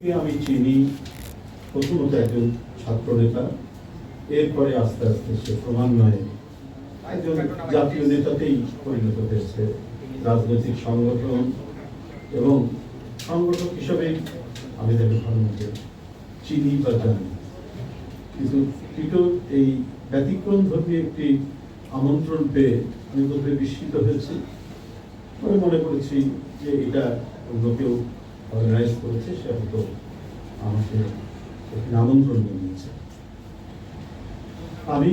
আমি চিনি? প্রথমত একজন ছাত্র নেতা এরপরে আস্তে আস্তে সে ক্রমান্বয়ে একজন জাতীয় নেতাতেই পরিণত হয়েছে। রাজনৈতিক সংগঠন এবং সংগঠক হিসাবে আমি তাকে মতো চিনি বা জানি। কিন্তু টিটো এই ব্যতিক্রম ধর্মী একটি আমন্ত্রণ পেয়ে আমি বোধহয় বিস্মিত হয়েছি। পরে মনে করেছি যে এটা অন্য কেউ অর্গানাইজ করেছে, সে হয়তো আমাকে এখানে আমন্ত্রণ জানিয়েছে। আমি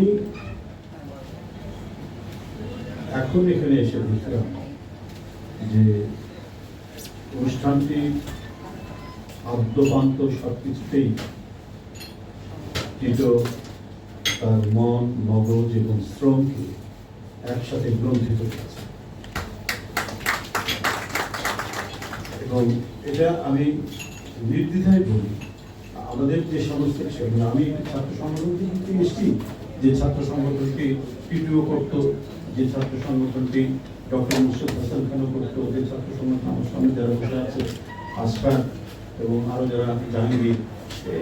এখন এখানে এসে দেখলাম যে অনুষ্ঠানটি আদ্যপান্ত সব কিছুতেই টিটো তার মন, মগজ এবং শ্রমকে একসাথে গ্রন্থিত করেছে এবং এটা আমি নির্দ্বিধায় বলি। আমাদের যে সমস্ত সেগুলো আমি ছাত্র সংগঠন থেকে এসেছি, যে ছাত্র সংগঠনটি পিডিও করত, যে ছাত্র সংগঠনটি ডক্টর মুর্শিদ হাসান খানও করতো, যে ছাত্র সংগঠন আমার সামনে যারা বসে আছে আসফার এবং আরও যারা জাহাঙ্গীর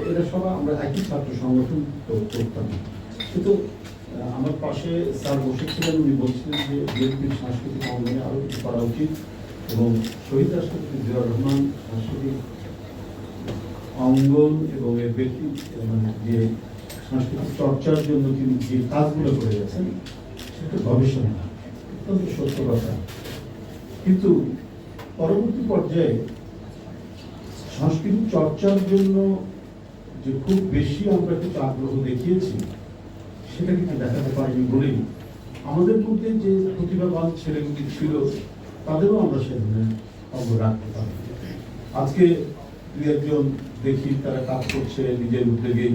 এরা সবাই আমরা একই ছাত্র সংগঠন করতাম। কিন্তু আমার পাশে স্যার বসেছিলেন, উনি বলছিলেন যে বিএনপির সাংস্কৃতিক অঙ্গনে আরও কিছু করা উচিত। এবং শহীদ রাষ্ট্রপতি জিয়াউর রহমান সাংস্কৃতিক অঙ্গন এবং এর ব্যক্তি মানে যে সাংস্কৃতিক চর্চার জন্য তিনি যে কাজগুলো করে গেছেন সেটা গবেষণা। অত্যন্ত সত্য কথা। কিন্তু পরবর্তী পর্যায়ে সাংস্কৃতিক চর্চার জন্য যে খুব বেশি আমরা কিছু আগ্রহ দেখিয়েছি, সেটা কিন্তু দেখাতে পারিনি বলেই আমাদের মধ্যে যে প্রতিভাবান ছেলেগুলি ছিল তাদেরও আমরা সেখানে অঙ্গ রাখতে পারি। আজকে দু একজন দেখি তারা কাজ করছে, নিজের উদ্যোগে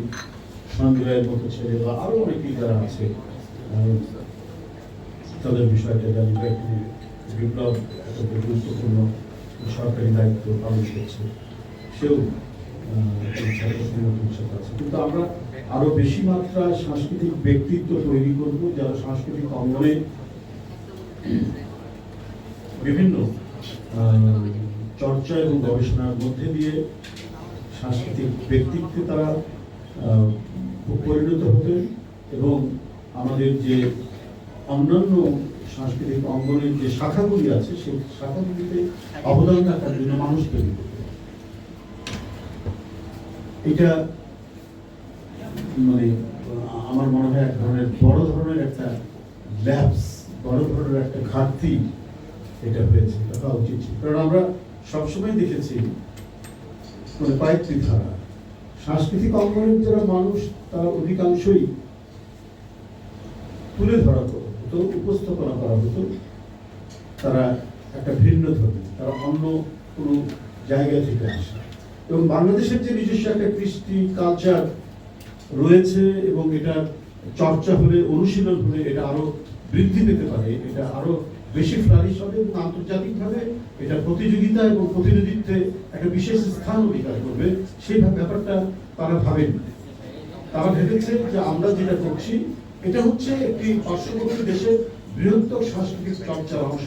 সঞ্জয়ের মতো ছেলে বা আরও অনেকেই যারা আছে তাদের বিষয়টা জানি বিপ্লব, একটা গুরুত্বপূর্ণ সরকারি দায়িত্ব পালন করছে। সেও কিন্তু আমরা আরও বেশি মাত্রায় সাংস্কৃতিক ব্যক্তিত্ব তৈরি করব, যারা সাংস্কৃতিক অঙ্গনে বিভিন্ন চর্চা এবং গবেষণার মধ্যে দিয়ে সাংস্কৃতিক ব্যক্তিত্বে তারা পরিণত হতেন এবং আমাদের যে অন্যান্য সাংস্কৃতিক অঙ্গনের যে শাখাগুলি আছে, সেই শাখাগুলিতে অবদান রাখার জন্য মানুষ তৈরি এটা মানে আমার মনে হয় এক ধরনের বড় ধরনের একটা ল্যাপস, বড় ধরনের একটা ঘাটতি এটা হয়েছে হওয়া উচিত ছিল। কারণ আমরা সবসময় দেখেছি মানে পাইত্রি ধারা। সাংস্কৃতিক অঙ্গনের যারা মানুষ, তারা অধিকাংশই তুলে ধরা হতো, উপস্থাপনা করা হতো। তারা একটা ভিন্ন ধর্মী তারা অন্য কোনো জায়গা থেকে আসে। এবং বাংলাদেশের যে নিজস্ব একটা কৃষ্টি কালচার রয়েছে এবং এটা চর্চা হলে, অনুশীলন হলে এটা আরও বৃদ্ধি পেতে পারে, এটা আরও বেশি ফ্লারিশ হবে এবং আন্তর্জাতিকভাবে এটা প্রতিযোগিতা এবং প্রতিনিধিত্বে একটা বিশেষ স্থান অধিকার করবে, সেই ব্যাপারটা তারা ভাবেন তারা ভেবেছে যে আমরা যেটা করছি, এটা হচ্ছে একটি পার্শ্ববর্তী দেশের বৃহত্তর সাংস্কৃতিক চর্চার অংশ।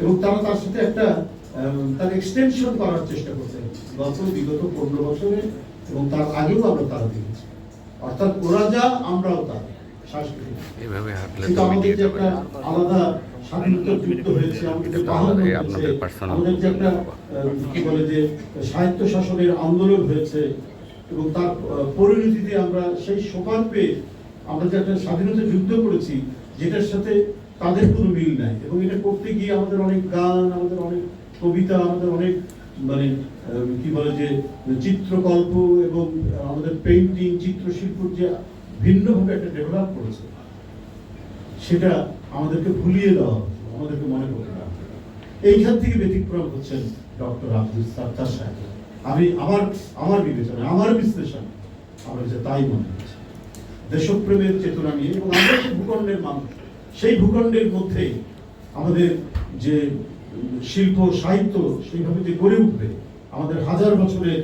এবং তারা তার সাথে একটা তার এক্সটেনশন করার চেষ্টা করছে। গত বিগত পনেরো বছরে এবং তার আগেও আমরা তারা দেখেছি। অর্থাৎ ওরা যা, আমরাও তা সাংস্কৃতিক এভাবে হাঁটলে তো আলাদা আপনাদের কি বলে যে সাহিত্য শাসনের আন্দোলন হয়েছে এবং তার পরিণতিতে আমরা সেই সোপান পেয়ে আমরা যে একটা স্বাধীনতা যুদ্ধ করেছি যেটার সাথে তাদের কোনো মিল নাই। এবং এটা করতে গিয়ে আমাদের অনেক গান আমাদের অনেক কবিতা আমাদের অনেক মানে কি বলে যে চিত্রকল্প এবং আমাদের পেইন্টিং চিত্রশিল্প যে ভিন্নভাবে একটা ডেভেলপ করেছে। সেটা আমাদেরকে ভুলিয়ে দেওয়া আমাদেরকে মনে করতে দেওয়া এইখান থেকে ব্যতিক্রম হচ্ছেন ডক্টর আব্দুল সাত্তার সাহেব। আমি আমার আমার বিবেচনা আমার বিশ্লেষণ আমার কাছে তাই মনে হচ্ছে দেশপ্রেমের চেতনা নিয়ে এবং আমরা যে ভূখণ্ডের মানুষ, সেই ভূখণ্ডের মধ্যে আমাদের যে শিল্প, সাহিত্য সেইভাবে যে গড়ে উঠবে, আমাদের হাজার বছরের,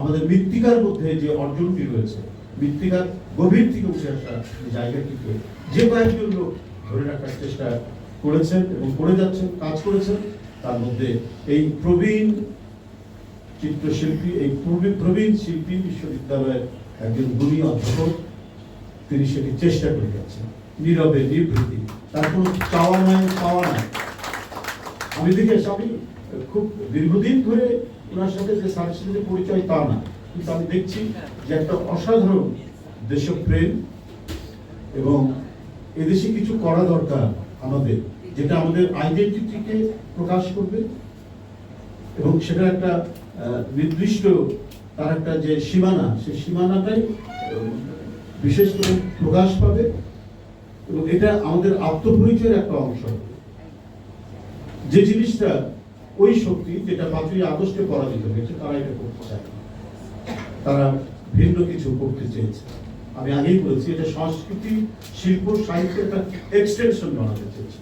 আমাদের মৃত্তিকার মধ্যে যে অর্জনটি রয়েছে, মৃত্তিকার গভীর থেকে উঠে আসা জায়গাটিকে যে কয়েকজন লোক ধরে রাখার চেষ্টা করেছেন এবং করে যাচ্ছেন, কাজ করেছেন, তার মধ্যে এই প্রবীণ চিত্রশিল্পী, এই প্রবীণ শিল্পী বিশ্ববিদ্যালয়ের একজন গুণী অধ্যাপক, তিনি সেটি চেষ্টা করে যাচ্ছেন। নীরবে, নিভৃতি, তার কোনো চাওয়া নাই, পাওয়া নাই। আমি দেখে আমি খুব দীর্ঘদিন ধরে ওনার সাথে যে সাথে পরিচয় তা না, কিন্তু আমি দেখছি যে একটা অসাধারণ দেশপ্রেম এবং এদেশে কিছু করা দরকার আমাদের, যেটা আমাদের আইডেন্টিটিকে প্রকাশ করবে এবং সেটা একটা নির্দিষ্ট তার একটা যে সীমানা, সেই সীমানাটাই বিশেষ করে প্রকাশ পাবে এবং এটা আমাদের আত্মপরিচয়ের একটা অংশ যে জিনিসটা ওই শক্তি যেটা পাঁচই আগস্টে পরাজিত হয়েছে, তারা এটা করতে চায় তারা ভিন্ন কিছু করতে চেয়েছে। আমি আগেই বলছি, এটা সংস্কৃতি, শিল্প, সাহিত্য একটা এক্সটেনশন বানাতে চেয়েছে।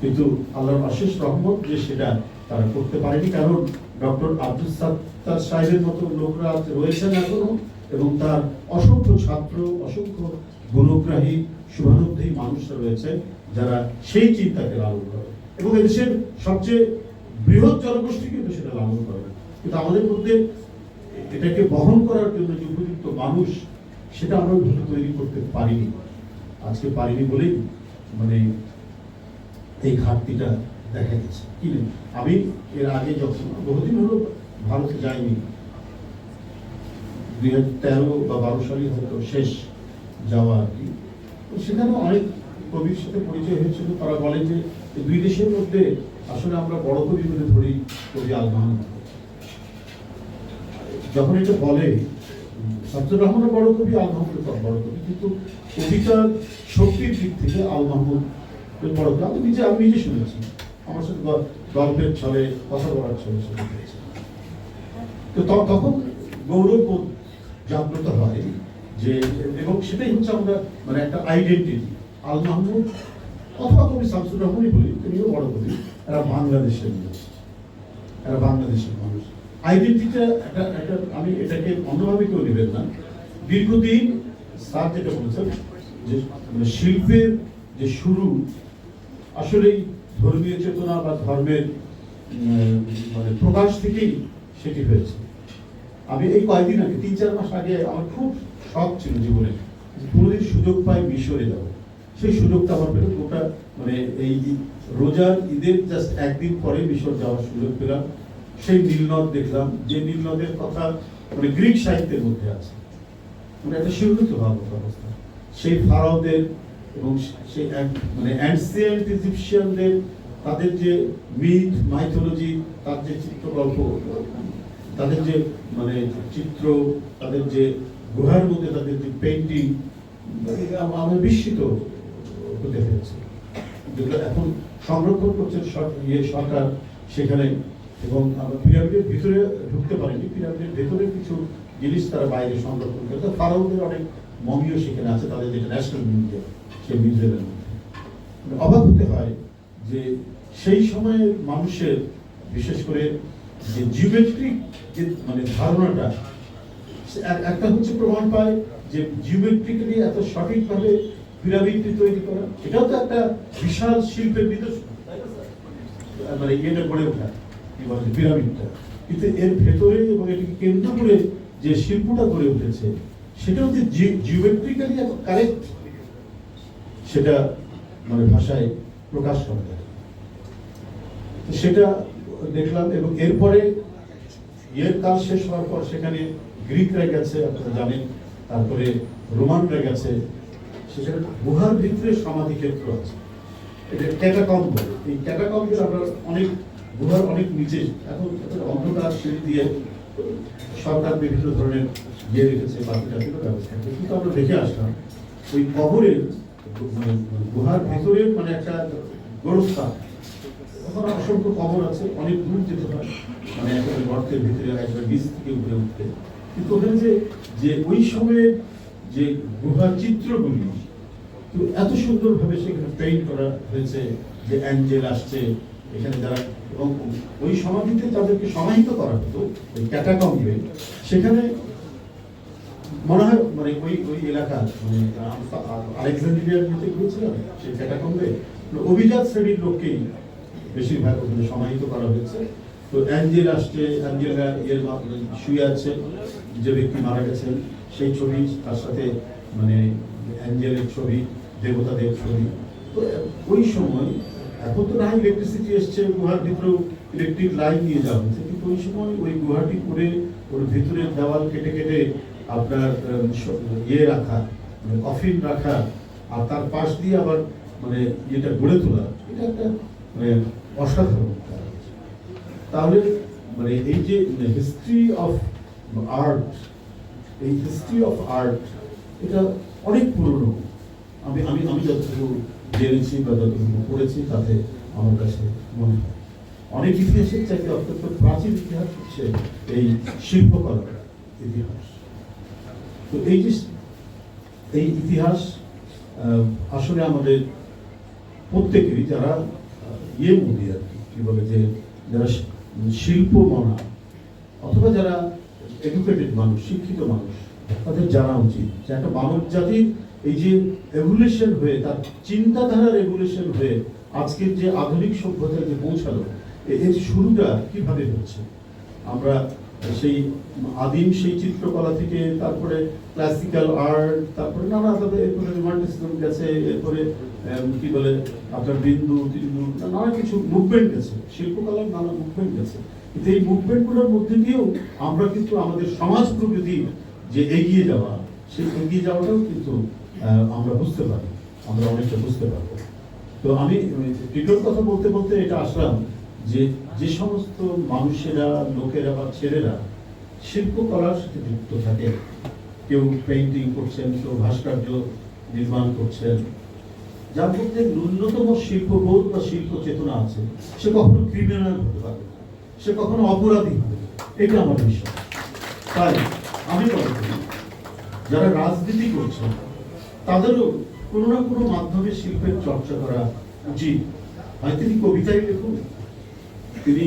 কিন্তু আল্লাহর অশেষ রহমত যে সেটা তারা করতে পারেনি, কারণ ডক্টর আব্দুল সাত্তার সাহেবের মতো লোকরা রয়েছেন এখনও, এবং তার অসংখ্য ছাত্র, অসংখ্য গুণগ্রাহী শুভানুধ্যায়ী মানুষরা রয়েছে, যারা সেই চিন্তাকে লালন করে। এবং এদেশের সবচেয়ে বৃহৎ জনগোষ্ঠী কিন্তু সেটা লালন করে কিন্তু আমাদের মধ্যে এটাকে বহন করার জন্য যে উপযুক্ত মানুষ সেটা আমরা ওইভাবে তৈরি করতে পারিনি। আজকে পারিনি বলেই মানে এই ঘাটতিটা দেখা গেছে। কি? আমি এর আগে যখন বহুদিন হলো ভারতে যাইনি। দুই হাজার তেরো বা বারো সালে হয়তো শেষ যাওয়া আর কি। সেখানে অনেক কবির সাথে পরিচয় হয়েছিল। তারা বলে যে দুই দেশের মধ্যে আসলে আমরা বড় কবি বলে ধরি কবি আল মাহমুদ যখন এটা বলে শামসুর রহমানের বড় কবি, আল মাহমুদের বড় কবি, কিন্তু কবিতার শক্তির দিক থেকে আল মাহমুদ বড় কবি। আমি নিজে আমি নিজে শুনেছি। আমার সাথে গল্পের ছলে, কথা বলার ছলে শুনে পেয়েছি তো তখন গৌরববোধ জাগ্রত হয় যে, এবং সেটাই হচ্ছে আমরা মানে একটা আইডেন্টিটি আল মাহমুদ অথবা কবি শামসুর রহমানই বলি, তিনিও বড় কবি। এরা বাংলাদেশের এরা বাংলাদেশের মানুষ। আইডেন্টিটা একটা একটা, আমি এটাকে অন্যভাবে কেউ নেবেন না। দীর্ঘদিন স্যার যেটা বলেছেন, যে মানে শিল্পের যে শুরু, আসলেই ধর্মীয় চেতনা বা ধর্মের মানে প্রকাশ থেকেই সেটি হয়েছে। আমি এই কয়েকদিন আগে, তিন, চার মাস আগে আমার খুব শখ ছিল জীবনে, কোনোদিন সুযোগ পাই মিশরে যাব। সেই সুযোগটা আমার পেল গোটা মানে এই রোজার ঈদের জাস্ট একদিন পরে মিশর যাওয়ার সুযোগ পেলাম। সেই নীলনদ দেখলাম, যে নীলনদের কথা মানে গ্রিক সাহিত্যের মধ্যে আছে। মানে একটা শিহরিত ভাবক অবস্থা। সেই ফারাওদের এবং সেই মানে অ্যান্সিয়েন্ট ইজিপশিয়ানদের তাদের যে মিথ মাইথোলজি তার যে চিত্রকল্প, তাদের যে মানে চিত্র, তাদের যে গুহার মধ্যে তাদের যে পেন্টিং আমি বিস্মিত হতে হয়েছে যেগুলো এখন সংরক্ষণ করছে ইয়ে সরকার সেখানে এবং আমরা পিরামিডের ভিতরে ঢুকতে পারিনি। পিরামিডের ভেতরে কিছু জিনিস তারা বাইরে সংরক্ষণ করে ফারাউদের অনেক মমিও সেখানে আছে, তাদের যেটা ন্যাশনাল মিউজিয়াম, সেই মিউজিয়ামের মধ্যে। অবাক হতে হয় যে সেই সময়ের মানুষের, বিশেষ করে যে জিওমেট্রিক যে মানে ধারণাটা একটা হচ্ছে প্রমাণ পায় যে জিওমেট্রিক্যালি এত সঠিকভাবে পিরামিডটি তৈরি করা, এটাও তো একটা বিশাল শিল্পের নিদর্শন, তাই না স্যার? মানে ইয়েটা গড়ে ওঠা। বলে, পিরামিডটা। কিন্তু এর ভেতরে এবং এটাকে কেন্দ্র করে যে শিল্পটা গড়ে উঠেছে সেটাও যে জিওমেট্রিক্যালি কারেক্ট সেটা মানে ভাষায় প্রকাশ করা যায়। তো সেটা দেখলাম এবং এরপরে ইয়ের কাজ শেষ হওয়ার পর সেখানে গ্রিকরা গেছে, আপনারা জানেন, তারপরে রোমানরা গেছে, সেখানে গুহার ভিতরে সমাধি ক্ষেত্র আছে। এটা ক্যাটাকম্ব এই ক্যাটাকম্বের আমরা অনেক গুহার অনেক নিচে, এখন অন্ধকার সিঁড়ি দিয়ে সরকার বিভিন্ন ধরনের ইয়ে রেখেছে বাকি টাকিরও ব্যবস্থা কিন্তু আমরা দেখে আসলাম, ওই কবরের মানে গুহার ভেতরে মানে একটা গোরস্থান ওখানে অসংখ্য কবর আছে, অনেক দূর যেতে হয়। মানে একেবারে গর্তের ভিতরে একবার বীজ থেকে উঠে উঠতে। কিন্তু ওখানে যে যে ওই সময়ে যে গুহার চিত্রগুলি এত সুন্দরভাবে সেখানে পেইন্ট করা হয়েছে যে অ্যাঞ্জেল আসছে এখানে যারা এবং ওই সমাধিতে যাদেরকে সমাহিত করা হতো, ওই ক্যাটাকম্বে সেখানে মনে হয় মানে ওই ওই এলাকা মানে আলেকজান্ড্রিয়ার সেই ক্যাটাকম্বে অভিজাত শ্রেণির লোককেই বেশিরভাগ ওখানে সমাহিত করা হয়েছে। তো অ্যাঞ্জেল আসছে অ্যাঞ্জেলা এর শুয়ে আছে, যে ব্যক্তি মারা গেছেন, সেই ছবি, তার সাথে মানে অ্যাঞ্জেলের ছবি, দেবতাদের ছবি। তো ওই সময় এখন তো না ইলেকট্রিসিটি এসছে ভিতরেও ইলেকট্রিক লাইন নিয়ে যাওয়া কিন্তু ওই সময় ওই গুহাটি করে ওর ভিতরে দেওয়াল কেটে কেটে আপনার ইয়ে রাখা মানে কফিন রাখা, আর তার পাশ দিয়ে আবার মানে ইয়েটা গড়ে তোলা, এটা একটা মানে অসাধারণ তাহলে মানে এই যে হিস্ট্রি অফ আর্ট এই হিস্ট্রি অফ আর্ট এটা অনেক পুরনো। আমি আমি আমি যতটুকু জেনেছি বা যতটুকু পড়েছি, তাতে আমার কাছে মনে হয়। অনেক ইতিহাসের চাইতে অত্যন্ত প্রাচীন ইতিহাস হচ্ছে এই শিল্পকলার ইতিহাস। তো এই যে এই ইতিহাস আসলে আমাদের প্রত্যেকেরই যারা ইয়ে মনে আর কি বলে যে যারা শিল্প মনা অথবা যারা এডুকেটেড মানুষ, শিক্ষিত মানুষ, তাদের জানা উচিত যে একটা মানব জাতির এই যে এভলিউশন হয়ে, তার চিন্তাধারার এভলিউশন হয়ে আজকের যে আধুনিক সভ্যতায় যে পৌঁছালো এর শুরুটা কীভাবে হচ্ছে? আমরা সেই আদিম সেই চিত্রকলা থেকে তারপরে ক্লাসিক্যাল আর্ট তারপরে নানা ভাবে এরপরে রোমান্টিসিজম গেছে, এরপরে কি বলে, আপনার বিন্দু তিন্দু নানা কিছু মুভমেন্ট গেছে, শিল্পকলার নানা মুভমেন্ট গেছে। কিন্তু এই মুভমেন্টগুলোর মধ্যে দিয়েও আমরা কিন্তু আমাদের সমাজ প্রকৃতির যে এগিয়ে যাওয়া, সেই এগিয়ে যাওয়াটাও কিন্তু আমরা বুঝতে পারি, আমরা অনেকটা বুঝতে পারব। তো আমি টিটোর কথা বলতে বলতে এটা আসলাম যে যে সমস্ত মানুষেরা, লোকেরা বা ছেলেরা শিল্পকলার সাথে যুক্ত থাকে। কেউ পেইন্টিং করছেন, কেউ ভাস্কর্য নির্মাণ করছেন। যার মধ্যে ন্যূনতম শিল্পবোধ বা শিল্প চেতনা আছে, সে কখনো ক্রিমিনাল হতে পারে সে কখনো অপরাধী হবে এটা আমার বিষয় তাই আমি যারা রাজনীতি করছেন তাদেরও কোনো না কোনো মাধ্যমে শিল্পের চর্চা করা উচিত। হয় তিনি কবিতাই লিখুন, তিনি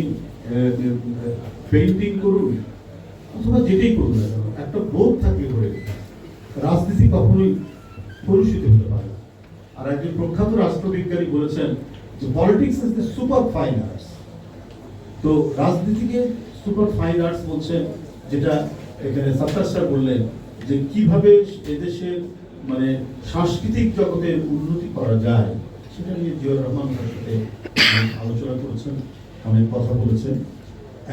পেন্টিং করুন, অথবা যেটাই করুন না একটা বোধ থাকলে করে রাজনীতি কখনোই কলুষিত হতে পারে আর একজন প্রখ্যাত রাষ্ট্রবিজ্ঞানী বলেছেন যে politics is the super fine arts তো রাজনীতিকে সুপার ফাইন আর্টস বলছেন, যেটা এখানে সত্তার বললেন যে, কীভাবে এদেশের মানে সাংস্কৃতিক জগতের উন্নতি করা যায়, সেটা নিয়ে জিয়র রহমান সাথে আলোচনা করেছেন, অনেক কথা বলেছেন।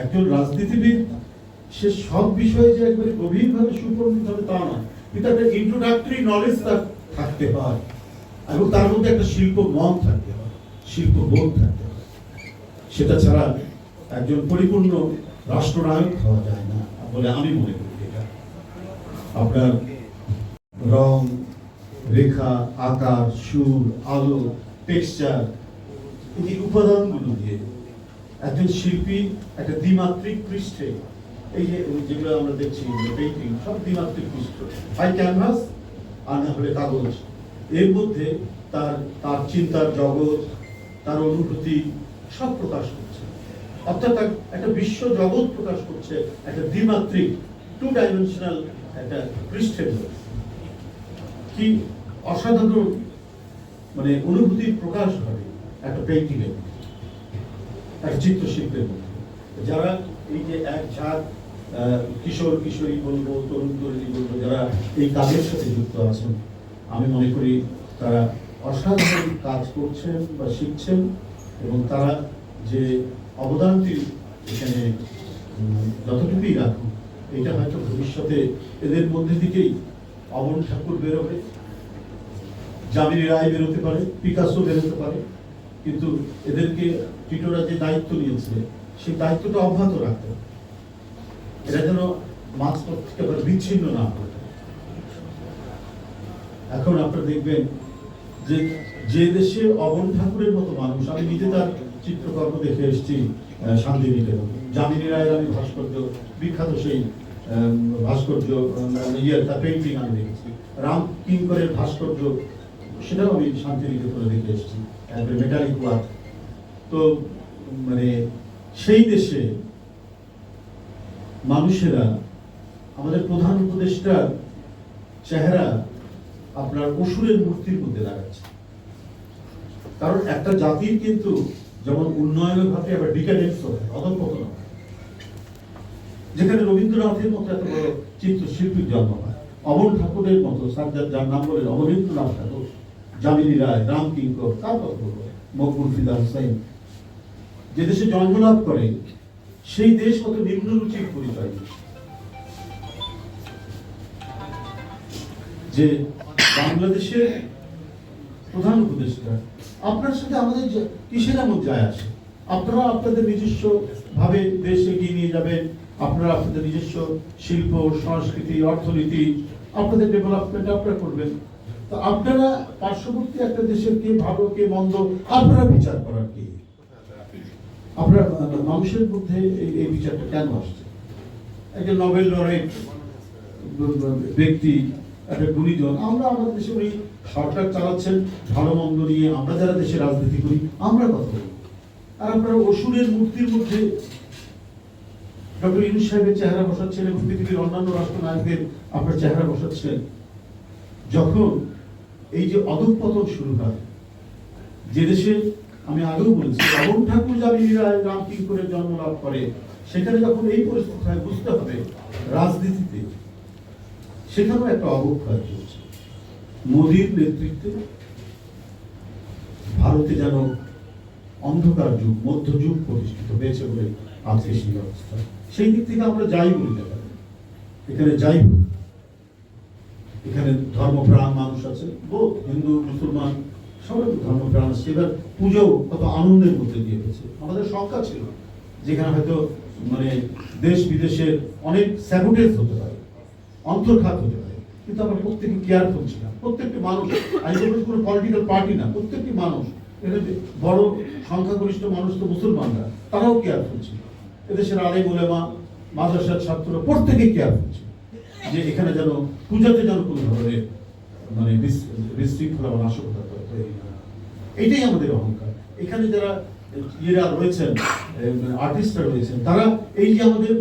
একজন রাজনীতিবিদ, সে সব বিষয়ে যে একবারে গভীরভাবে সুপরিচিত হবে তা নয়, কিন্তু একটা ইন্ট্রোডাক্টরি নলেজ তার থাকতে হয় এবং তার মধ্যে একটা শিল্প মন থাকতে হয় শিল্প বোধ থাকতে হয়। সেটা ছাড়া একজন পরিপূর্ণ রাষ্ট্রনায়ক হওয়া যায় না বলে আমি মনে করি এটা। আপনার রং, রেখা, আকার, সুর, আলো টেক্সচার এই উপাদানগুলো দিয়ে একজন শিল্পী একটা দ্বিমাত্রিক পৃষ্ঠে, এই যে যেগুলো আমরা দেখছি পেইন্টিং সব দ্বিমাত্রিক পৃষ্ঠ হয় ক্যানভাস আর না হলে কাগজ এর মধ্যে তার তার চিন্তার জগৎ, তার অনুভূতি সব প্রকাশ করছে অর্থাৎ এক- একটা বিশ্ব জগৎ প্রকাশ করছে, একটা দ্বিমাত্রিক টু ডাইমেনশনাল একটা পৃষ্ঠের মধ্যে। কি অসাধারণ মানে অনুভূতির প্রকাশ ঘটে একটা পেন্টিংয়ের এক চিত্রশিল্পের মধ্যে। যারা এই যে এক ঝাঁক কিশোর, কিশোরী বলব, তরুণ, তরুণী বলব, যারা এই কাজের সাথে যুক্ত আছেন, আমি মনে করি তারা অসাধারণ কাজ করছেন বা শিখছেন এবং তারা যে অবদানটি এখানে যতটুকুই রাখুন এটা হয়তো ভবিষ্যতে এদের মধ্যে থেকেই অমন ঠাকুর বেরোবে জামিনী রায় বেরোতে পারে, পিকাসো বেরোতে পারে। কিন্তু এদেরকে টিটোরা যে দায়িত্ব নিয়েছে, সেই দায়িত্বটা অব্যাহত রাখতে এটা যেন মাঝপথ থেকে আবার বিচ্ছিন্ন না হয় এখন আপনারা দেখবেন যে যে দেশে অবন ঠাকুরের মতো মানুষ, আমি নিজে তার চিত্রকর্ম দেখে এসেছি শান্তিনিকেতন। জামিনী রায়ের আমি ভাস্কর্য বিখ্যাত সেই ভাস্কর্য ইয়ে তার পেন্টিং আমি দেখেছি। রাম কিঙ্করের ভাস্কর্য, সেটাও আমি শান্তিনিকেতনে দেখে এসেছি। একবারে মেটালিক ওয়ার্ক তো মানে সেই দেশে মানুষেরা, আমাদের প্রধান উপদেষ্টার চেহারা আপনার অসুরের মূর্তির মধ্যে দাঁড়াচ্ছে কারণ একটা জাতির কিন্তু যেমন উন্নয়নের ঘটে আবার ডিকাডেন্স হয়, অধপতন হয়। যেখানে রবীন্দ্রনাথের মতো এত বড় চিত্রশিল্পীর জন্ম হয়। অমল ঠাকুরের মতো সাজ্জাদ যার নাম বলেন অমরেন্দ্রনাথ ঠাকুর, যামিনী রায়, রাম কিঙ্কর কার মকবুল ফিদা হুসাইন যে দেশে জন্মলাভ করে, সেই দেশ কত নিম্নরুচির পরিচয়। যে বাংলাদেশের প্রধান উপদেষ্টা, আপনার সাথে আমাদের কিসের এমন যায় আসে? আপনারা আপনাদের নিজস্ব ভাবে দেশ এগিয়ে নিয়ে যাবেন আপনারা আপনাদের নিজস্ব শিল্প, সংস্কৃতি, অর্থনীতি, আপনাদের ডেভেলপমেন্ট আপনারা করবেন। তো আপনারা পার্শ্ববর্তী একটা দেশের কে ভালো, কে মন্দ, আপনারা বিচার করার কি? আপনার, মানুষের মধ্যে এই- বিচারটা কেন আসছে? একটা নোবেল লরেট ব্যক্তি, একটা গুণীজন, আমরা আমাদের দেশে উনি সরকার চালাচ্ছেন, ভালো মন্দ নিয়ে আমরা যারা দেশে রাজনীতি করি, আমরা কথা বলি। আর আপনারা অসুরের মূর্তির মধ্যে ডক্টর ইউনুস সাহেবের চেহারা বসাচ্ছেন এবং পৃথিবীর অন্যান্য রাষ্ট্রনায়কদের আপনার চেহারা বসাচ্ছেন। যখন এই যে অধঃপতন শুরু হয়, যে দেশে আমি আগেও বলেছি অবন ঠাকুর জামিনীরা কিঙ্করের জন্ম লাভ করে, সেখানে যখন এই পরিস্থিতি হয় বুঝতে হবে রাজনীতিতে, সেখানেও একটা অবক্ষয় চলছে। মোদীর নেতৃত্বে ভারতে যেন অন্ধকার যুগ মধ্যযুগ প্রতিষ্ঠিত হয়েছে বলে আজকে সেই অবস্থা সেই দিক থেকে আমরা যাই বলি না কেন, এখানে যাই এখানে ধর্মপ্রাণ মানুষ আছে বোধ হিন্দু মুসলমান সবাই ধর্মপ্রাণ আছে এবার পুজো কত আনন্দের মধ্যে দিয়ে হয়েছে আমাদের সংখ্যা ছিল যেখানে হয়তো মানে দেশ বিদেশের অনেক স্যাবুটেজ হতে পারে অন্তর্ঘাত হতে পারে। কিন্তু আমরা প্রত্যেকে কেয়ারফুল ছিলাম। প্রত্যেকটি মানুষ আমি কোনো পলিটিক্যাল পার্টি না প্রত্যেকটি মানুষ যে বড় সংখ্যাগরিষ্ঠ মানুষ তো মুসলমানরা তারাও কেয়ারফুল ছিল এদেশের আলেম ওলেমা মাদ্রাসার ছাত্ররা প্রত্যেকে কেয়ারফুল ছিল যে এখানে যেন পূজাতে যেন কোনো ধরনের মানে বিশ- বিশৃঙ্খলা বা নাশকতা এটাই আমাদের অহংকার। এখানে যারা ইয়েরা রয়েছেন আর্টিস্টরা রয়েছেন, তারা এই যে আমাদের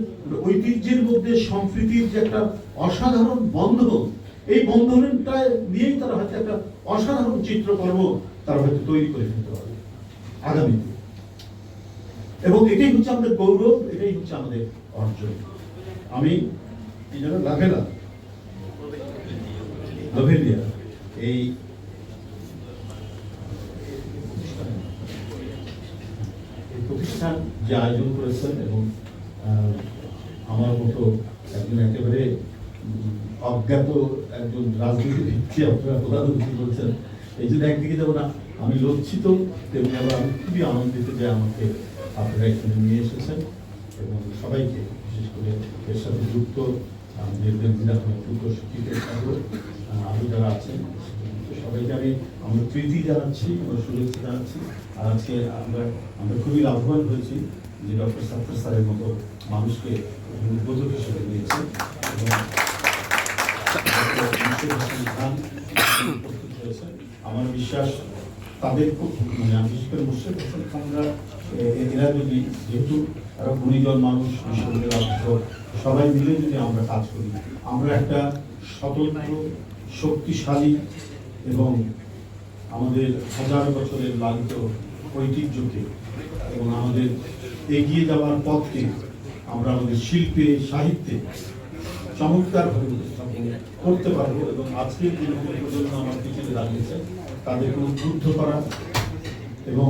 ঐতিহ্যের মধ্যে সম্প্রীতির যে একটা অসাধারণ বন্ধন, এই বন্ধনটা নিয়েই তারা হয়তো একটা অসাধারণ চিত্রকর্ম তারা হয়তো তৈরি করে ফেলতে পারবে আগামীতে এবং এটাই হচ্ছে আমাদের গৌরব, এটাই হচ্ছে আমাদের অর্জন। আমি এই প্রতিষ্ঠান যে আয়োজন করেছেন এবং আমার মতো একজন একেবারে অজ্ঞাত একজন রাজনীতি ভিত্তি আপনারা প্রধান অতিথি করেছেন এই জন্য একদিকে যেমন আ- আমি লজ্জিত তেমনি আবার আমি খুবই আনন্দিত যে আমাকে আপনারা এখানে নিয়ে এসেছেন এবং সবাইকে, বিশেষ করে এর সাথে যুক্ত যুক্ত শিক্ষিত ছাত্র আরও যারা আছেন সবাইকে আমি, আমরা প্রীতি জানাচ্ছি, আমরা শুভেচ্ছা জানাচ্ছি আর আজকে আমরা আমরা খুবই লাভবান হয়েছি যে ডক্টর সাত্তার স্যারের মতো মানুষকে উদ্বোধক হিসেবে নিয়েছে এবং উপস্থিত হয়েছেন। আমার বিশ্বাস, তাদের মানে বিশেষ করে মুর্শিদ হাসান খানরা এরা যদি যেহেতু তারা গুণীজন মানুষ বিশ্ববিদ্যালয়ের অধ্যাপক সবাই মিলে যদি আমরা কাজ করি, আমরা একটা স্বতন্ত্র, শক্তিশালী এবং আমাদের হাজার বছরের লালিত ঐতিহ্যকে এবং আমাদের এগিয়ে যাওয়ার পথকে আমরা আমাদের শিল্পে, সাহিত্যে উপস্থাপন করতে পারব এবং আজকের প্রজন্ম আমার পিছনে দাঁড়িয়েছে তাদেরকে উদ্বুদ্ধ করা এবং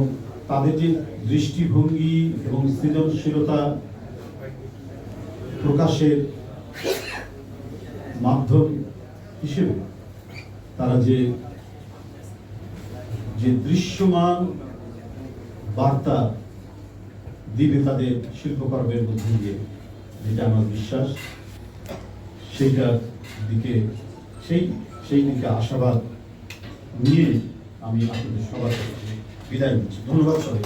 তাদের যে দৃষ্টিভঙ্গি এবং সৃজনশীলতা প্রকাশের মাধ্যম হিসেবে তারা যে যে দৃশ্যমান বার্তা দিবে তাদের শিল্পকর্মের মধ্যে দিয়ে, যেটা আমার বিশ্বাস। সেইটার দিকে সেই সেই দিকে আশাবাদ নিয়ে আমি আপনাদের সবার বিদায় নিচ্ছি। ধন্যবাদ সবাই